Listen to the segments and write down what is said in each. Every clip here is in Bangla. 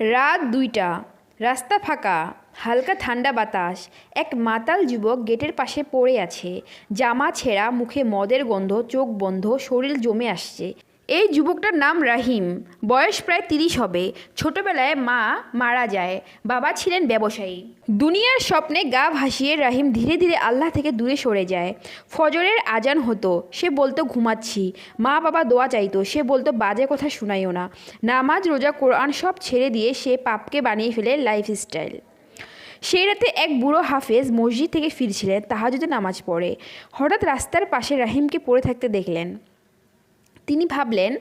রাত দুইটা, রাস্তা ফাঁকা, হালকা ঠান্ডা বাতাস। এক মাতাল যুবক গেটের পাশে পড়ে আছে। জামা ছেঁড়া, মুখে মদের গন্ধ, চোখ বন্ধ, শরীর জমে আসছে। এই যুবকটার নাম রাহিম। বয়স প্রায় তিরিশ হবে। ছোটবেলায় মা মারা যায়। বাবা ছিলেন ব্যবসায়ী। দুনিয়ার স্বপ্নে গা ভাসিয়ে রাহিম ধীরে ধীরে আল্লাহ থেকে দূরে সরে যায়। ফজরের আজান হতো। সে বলতো, ঘুমাচ্ছি। মা বাবা দোয়া চাইতো। সে বলতো, বাজে কথা শোনাইও না। নামাজ, রোজা, কোরআন সব ছেড়ে দিয়ে সে পাপকে বানিয়ে ফেলে লাইফস্টাইল। সেই রাতে এক বুড়ো হাফেজ মসজিদ থেকে ফিরছিলেন। তাহাজুদে নামাজ পড়ে। হঠাৎ রাস্তার পাশে রাহিমকে পড়ে থাকতে দেখলেন। তিনি ভাবলেন,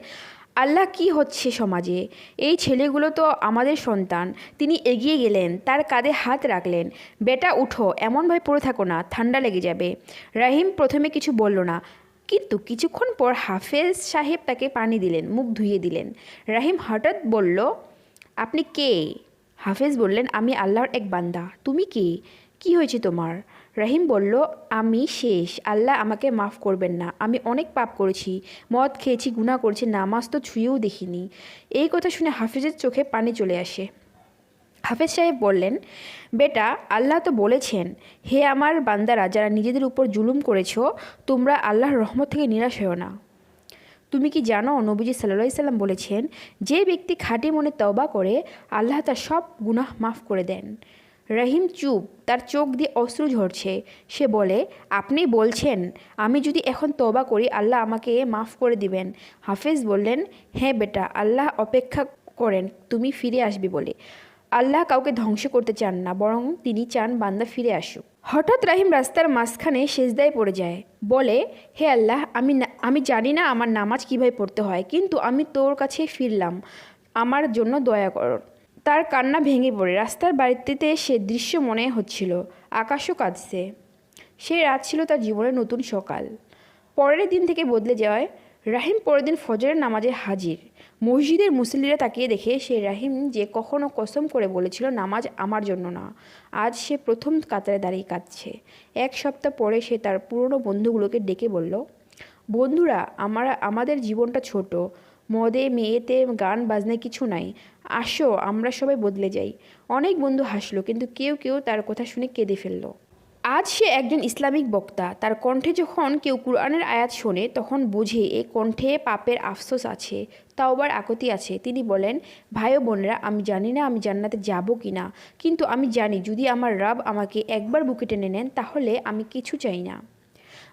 আল্লাহ কি হচ্ছে সমাজে? এই ছেলেগুলো তো আমাদের সন্তান। তিনি এগিয়ে গেলেন, তার কাঁধে হাত রাখলেন। বেটা, উঠো এমনভাবে পড়ে থাকো না, ঠান্ডা লেগে যাবে। রাহিম প্রথমে কিছু বলল না, কিন্তু কিছুক্ষণ পর হাফেজ সাহেব তাকে পানি দিলেন, মুখ ধুইয়ে দিলেন। রাহিম হঠাৎ বলল, আপনি কে? হাফেজ বললেন, আমি আল্লাহর এক বান্দা। তুমি কে? কি হয়েছে তোমার? রাহিম বলল, আমি শেষ। আল্লাহ আমাকে মাফ করবেন না। আমি অনেক পাপ করেছি। মদ খেয়েছি গুণা করেছি, নামাজ তো ছুঁয়েও দেখিনি। এই কথা শুনে হাফেজের চোখে পানি চলে আসে। হাফেজ সাহেব বললেন, বেটা, আল্লাহ তো বলেছেন, হে আমার বান্দারা, যারা নিজেদের উপর জুলুম করেছ, তোমরা আল্লাহর রহমত থেকে নিরাশ হও না। তুমি কি জানো, নবীজি সাল্লাহ সাল্লাম বলেছেন, যে ব্যক্তি খাঁটি মনে তওবা করে, আল্লাহ তার সব গুনাহ মাফ করে দেন। রহিম চুপ, তার চোখ দিয়ে অশ্রু ঝরছে। সে বলে, আপনি বলছেন, আমি যদি এখন তবা করি, আল্লাহ আমাকে মাফ করে দিবেন। হাফেজ বললেন হ্যাঁ বেটা, আল্লাহ অপেক্ষা করেন, তুমি ফিরে আসবি বলে। আল্লাহ কাউকে ধ্বংস করতে চান না, বরং তিনি চান বান্দা ফিরে আসুক। হঠাৎ রাহিম রাস্তার মাঝখানে সেজদায় পড়ে যায়। বলে, হে আল্লাহ, আমি আমি জানি না আমার নামাজ কীভাবে পড়তে হয়, কিন্তু আমি তোর কাছে ফিরলাম। আমার জন্য দয়া কর তার কান্না ভেঙে পড়ে। রাস্তার বাড়িতে সে দৃশ্য মনে হচ্ছিল, আকাশও কাঁদছে। সেই রাত ছিল তার জীবনের নতুন সকাল। পরের দিন থেকে বদলে যাওয়ায় রাহিম পরের দিন ফজরের নামাজে হাজির। মসজিদের মুসল্লিরা তাকিয়ে দেখে সে রাহিম যে কখনো কসম করে বলেছিল, নামাজ আমার জন্য না। আজ সে প্রথম কাতারে দাঁড়িয়ে কাঁদছে। এক সপ্তাহ পরে সে তার পুরনো বন্ধুগুলোকে ডেকে বলল বন্ধুরা, আমরা, আমাদের জীবনটা ছোট। মদে, মেয়েতে, গান, বাজনায় কিছু নাই। আসো, আমরা সবাই বদলে যাই। অনেক বন্ধু হাসলো, কিন্তু কেউ কেউ তার কথা শুনে কেঁদে ফেলল। আজ সে একজন ইসলামিক বক্তা। তার কণ্ঠে যখন কেউ কুরআনের আয়াত শোনে, তখন বুঝে এ কণ্ঠে পাপের আফসোস আছে, তাওবার আকতি আছে। তিনি বলেন, ভাই বোনেরা, আমি জানি না আমি জান্নাতে যাব কি না কিন্তু আমি জানি যদি আমার রাব আমাকে একবার বুকে টেনে নেন, তাহলে আমি কিছু চাই না।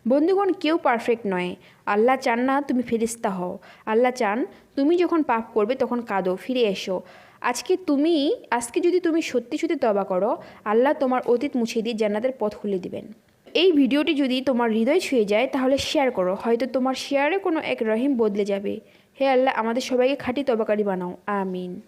বন্ধুগণ, কেউ পারফেক্ট নয়। আল্লাহ চান না তুমি ফেরিস্তা হও। আল্লাহ চান তুমি যখন পাপ করবে তখন কাঁদো, ফিরে এসো। আজকে তুমি, আজকে যদি তুমি সত্যি সত্যি তবা করো, আল্লাহ তোমার অতীত মুছে দিয়ে জান্নাতের পথ খুলে দিবেন। এই ভিডিওটি যদি তোমার হৃদয় ছুঁয়ে যায়, তাহলে শেয়ার করো। হয়তো তোমার শেয়ারে কোনো এক রহিম বদলে যাবে। হে আল্লাহ, আমাদের সবাইকে খাঁটি তবাকারী বানাও। আমিন।